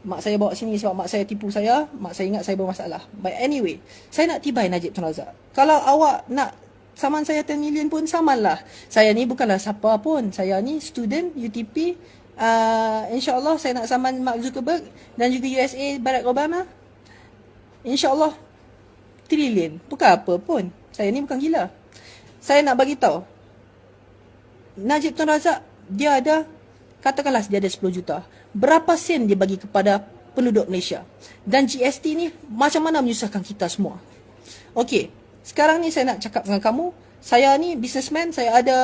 mak saya bawa sini sebab mak saya tipu saya, mak saya ingat saya bermasalah. But anyway, saya nak tibai Najib Tun Razak. Kalau awak nak saman saya 10 million pun samanlah. Saya ni bukanlah siapa pun. Saya ni student UTP. Uh, InsyaAllah saya nak saman Mark Zuckerberg dan juga USA Barack Obama. InsyaAllah trilion. Bukan apa pun. Saya ni bukan gila. Saya nak bagi tahu. Najib Tun Razak dia ada katakanlah dia ada 10 juta. Berapa sen dia bagi kepada penduduk Malaysia? Dan GST ni macam mana menyusahkan kita semua? Okey, sekarang ni saya nak cakap dengan kamu, saya ni businessman, saya ada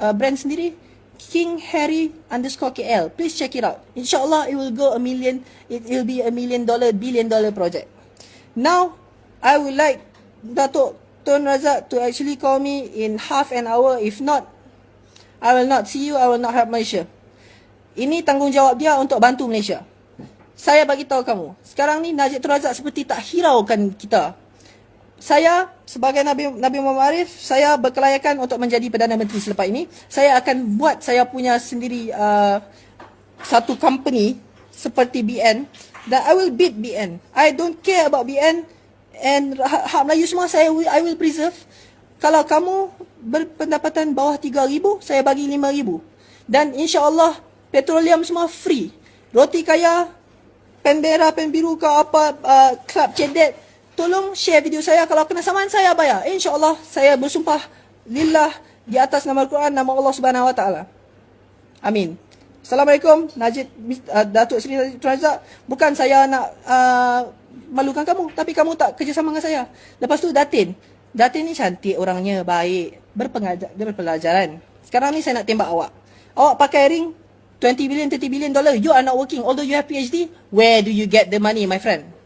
uh, brand sendiri, King Harry underscore KL. Please check it out. InsyaAllah it will go a million, it will be a million dollar, billion dollar project. Now, I would like Datuk Tun Razak to actually call me in half an hour. If not, I will not see you, I will not help Malaysia. Ini tanggungjawab dia untuk bantu Malaysia. Saya bagi tahu kamu, sekarang ni Najib Razak seperti tak hiraukan kita. Saya sebagai Nabi Nabi Muhammad Arif, saya berkelayakan untuk menjadi Perdana Menteri selepas ini. Saya akan buat saya punya sendiri uh, satu company seperti BN dan I will beat BN. I don't care about BN and hak, Melayu semua saya I will preserve. Kalau kamu berpendapatan bawah 3000, saya bagi 5000. Dan insya-Allah petroleum semua free. Roti kaya, pendera, pen biru ke apa, uh, club cedet, tolong share video saya. Kalau kena saman saya bayar. InsyaAllah saya bersumpah lillah di atas nama Al-Quran, nama Allah Subhanahu Wa Taala. Amin. Assalamualaikum, Najib uh, Datuk Seri Najib Tun Razak. Bukan saya nak uh, malukan kamu, tapi kamu tak kerjasama dengan saya. Lepas tu Datin. Datin ni cantik orangnya, baik, berpengajar, berpelajaran. Sekarang ni saya nak tembak awak. Awak pakai ring 20 billion, 30 billion dollar. You are not working. Although you have PhD, where do you get the money, my friend?